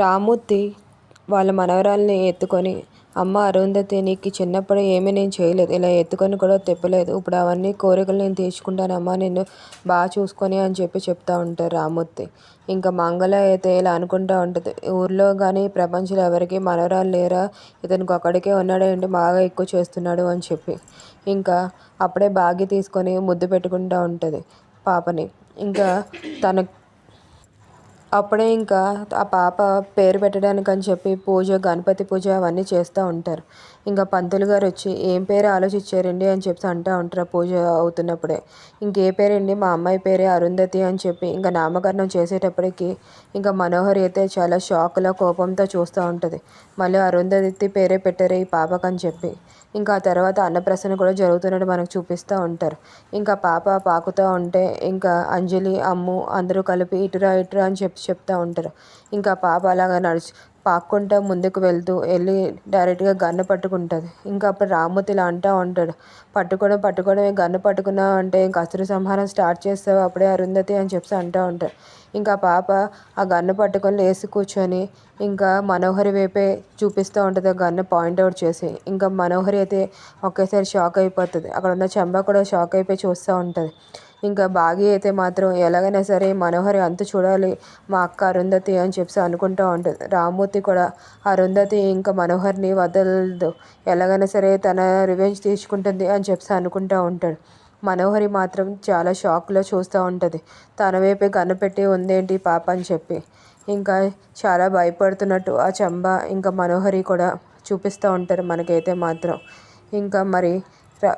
రామూర్తి వాళ్ళ మనవరాల్ని ఎత్తుకొని అమ్మ అరుంధతి నీకు చిన్నప్పుడు ఏమీ నేను చేయలేదు. ఇలా ఎత్తుకొని కూడా తెప్పలేదు. ఇప్పుడు అవన్నీ కోరికలు నేను తీర్చుకుంటానమ్మా నిన్ను బాగా చూసుకొని అని చెప్పి చెప్తా ఉంటారు రామూర్తి ఇంకా మంగళ అయితే ఇలా అనుకుంటూ ఉంటుంది. ఊర్లో కానీ ప్రపంచంలో ఎవరికి మనవరాలు లేరా? ఇతనికి ఒక్కడికే ఉన్నాడేంటి బాగా ఎక్కువ చేస్తున్నాడు అని చెప్పి. ఇంకా అప్పుడే బాగి తీసుకొని ముద్దు పెట్టుకుంటూ ఉంటుంది పాపని. ఇంకా తన అప్పుడే ఇంకా ఆ పాప పేరు పెట్టడానికి అని చెప్పి పూజ గణపతి పూజ అవన్నీ చేస్తూ ఉంటారు. ఇంకా పంతులు గారు వచ్చి ఏం పేరు ఆలోచించారండి? అని చెప్పి అంటూ ఉంటారు పూజ అవుతున్నప్పుడే. ఇంకే పేరండి? మా అమ్మాయి పేరే అరుంధతి అని చెప్పి ఇంకా నామకరణం చేసేటప్పటికి ఇంకా మనోహరి అయితే చాలా షాక్లో కోపంతో చూస్తూ ఉంటుంది. మళ్ళీ అరుంధతి పేరే పెట్టారు ఈ పాపకని అని చెప్పి ఇంకా ఆ తర్వాత అన్నప్రసన్న కూడా జరుగుతున్నట్టు మనకు చూపిస్తూ ఉంటారు. ఇంకా పాప పాకుతూ ఉంటే ఇంకా అంజలి అమ్ము అందరూ కలిపి ఇటురా ఇటురా అని చెప్పి చెప్తూ ఉంటారు. ఇంకా పాప అలాగా నడిచి పాక్కుంటూ ముందుకు వెళ్తూ వెళ్ళి డైరెక్ట్గా గన్ను పట్టుకుంటుంది. ఇంకా అప్పుడు రామ్మూర్తి ఇలా అంటూ ఉంటాడు పట్టుకోవడం పట్టుకోవడం గన్ను పట్టుకున్నా అంటే ఇంకా అసురు సంహారం స్టార్ట్ చేస్తావు అప్పుడే అరుంధతి అని చెప్పి అంటూ ఉంటాడు. ఇంకా పాప ఆ గన్ను పట్టుకొని లేసి కూర్చొని ఇంకా మనోహరి వైపే చూపిస్తూ ఉంటుంది ఆ గన్ను పాయింట్అవుట్ చేసి. ఇంకా మనోహరి అయితే ఒకేసారి షాక్ అయిపోతుంది. అక్కడ ఉన్న చెంబ కూడా షాక్ అయిపోయి చూస్తూ ఉంటుంది. ఇంకా బాగి అయితే మాత్రం ఎలాగైనా సరే మనోహరి అంత చూడాలి మా అక్క అరుంధతి అని చెప్పి అనుకుంటూ ఉంటుంది. రామ్మూర్తి కూడా అరుంధతి ఇంకా మనోహర్ని వదలదు. ఎలాగైనా సరే తన రివెంజ్ తీసుకుంటుంది అని చెప్పి అనుకుంటూ ఉంటాడు మనోహరి మాత్రం చాలా షాక్లో చూస్తూ ఉంటుంది. తన వైపే కనిపెట్టి ఉందేంటి పాప అని చెప్పి. ఇంకా చాలా భయపడుతున్నట్టు ఆ చంబ ఇంకా మనోహరి కూడా చూపిస్తూ ఉంటారు మనకైతే మాత్రం. ఇంకా మరి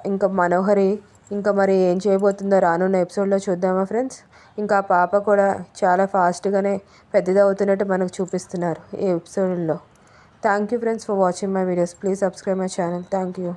ఇంకా మనోహరి ఇంకా మరి ఏం చేయబోతుందో రానున్న ఎపిసోడ్లో చూద్దామా ఫ్రెండ్స్? ఇంకా ఆ పాప కూడా చాలా ఫాస్ట్గానే పెద్దదవుతున్నట్టు మనకు చూపిస్తున్నారు ఈ ఎపిసోడ్లో. Thank you friends for watching my videos. Please subscribe my channel. Thank you.